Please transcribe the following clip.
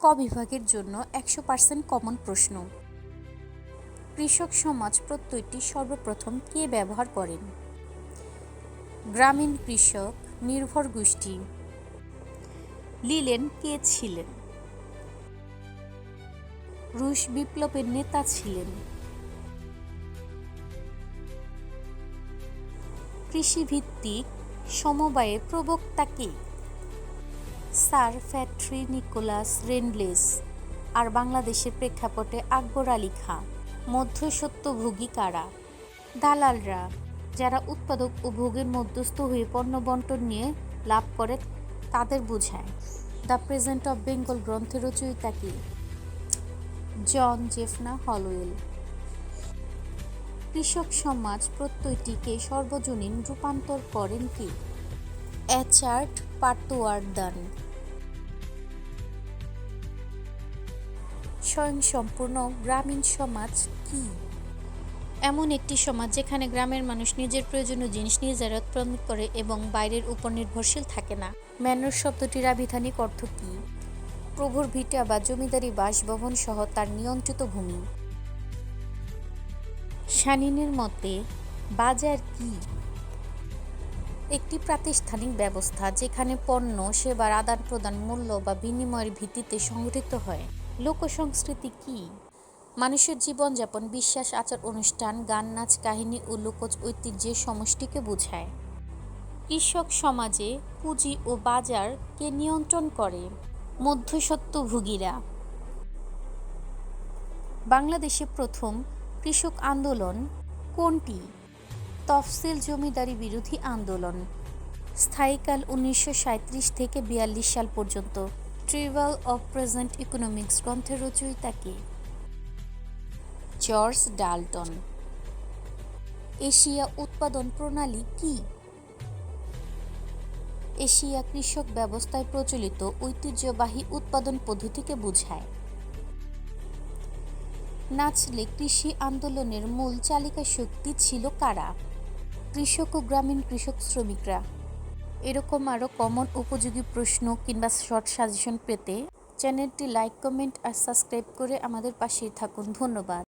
ক বিভাগের জন্য একশো পার্সেন্ট কমন প্রশ্ন। কৃষক সমাজ প্রত্যয়টি সর্বপ্রথম কে ব্যবহার করেন? গ্রামীণ কৃষক নির্ভর গোষ্ঠী। লিলেন কে ছিলেন? রুশ বিপ্লবের নেতা ছিলেন। কৃষিভিত্তিক সমবায়ের প্রবক্তা কে? স্যার ফ্যাট্রি নিকোলাস রেনলেস আর বাংলাদেশের প্রেক্ষাপটে আকবর আলী খাঁ। মধ্যসত্যভোগী কারা? দালালরা, যারা উৎপাদক ও ভোগের মধ্যস্থ হয়ে পণ্য বন্টন নিয়ে লাভ করে, তাদের বোঝায়। দ্য প্রেজেন্ট অফ বেঙ্গল গ্রন্থের রচয়িতা কি? John Zephaniah Holwell. কৃষক সমাজ প্রত্যয়টিকে সর্বজনীন রূপান্তর করেন কি? অ্যাচার্ট পার্তোয়ার্দান স্বয়ংসম্পূর্ণ গ্রামীণ সমাজ কি? এমন একটি সমাজ যেখানে গ্রামের মানুষ নিজের প্রয়োজনীয় জিনিস নিজেরা উৎপাদন করে এবং বাইরের উপর নির্ভরশীল থাকে না। ম্যানর শব্দটির আবিধানিক অর্থ কি? প্রভুর ভিটা বা জমিদারি বাসভবন সহ তার নিয়ন্ত্রিত ভূমি। শানিনের মতে, বাজার কি? একটি প্রাতিষ্ঠানিক ব্যবস্থা যেখানে পণ্য, সেবার আদান প্রদান মূল্য বা বিনিময়ের ভিত্তিতে সংগঠিত হয়। লোকসংস্কৃতি কি? মানুষের জীবনযাপন, বিশ্বাস, আচার অনুষ্ঠান, গান, নাচ, কাহিনী ও লোকজ ঐতিহ্যের সমষ্টিকে বোঝায়। কৃষক সমাজে পুঁজি ও বাজার কে নিয়ন্ত্রণ করে মধ্যসত্ত্বভোগীরা বাংলাদেশে প্রথম কৃষক আন্দোলন কোনটি? তফসিল জমিদারি বিরোধী আন্দোলন। স্থায়ীকাল উনিশশো সাঁইত্রিশ থেকে বিয়াল্লিশ সাল পর্যন্ত। ট্রিভাল অফ প্রেজেন্ট ইকোনমিক্স গ্রন্থের রচয়িতা কে? George Dalton. এশিয়া উৎপাদন প্রণালী কি? এশিয়া কৃষক ব্যবস্থায় প্রচলিত ঐতিহ্যবাহী উৎপাদন পদ্ধতিকে বোঝায়। নাচলে কৃষি আন্দোলনের মূল চালিকা শক্তি ছিল কারা? কৃষক ও গ্রামীণ কৃষক শ্রমিকরা। এরকম আরও কমন উপযোগী প্রশ্ন কিংবা শর্ট সাজেশন পেতে চ্যানেলটি লাইক কমেন্ট আর সাবস্ক্রাইব করে আমাদের পাশেই থাকুন। ধন্যবাদ।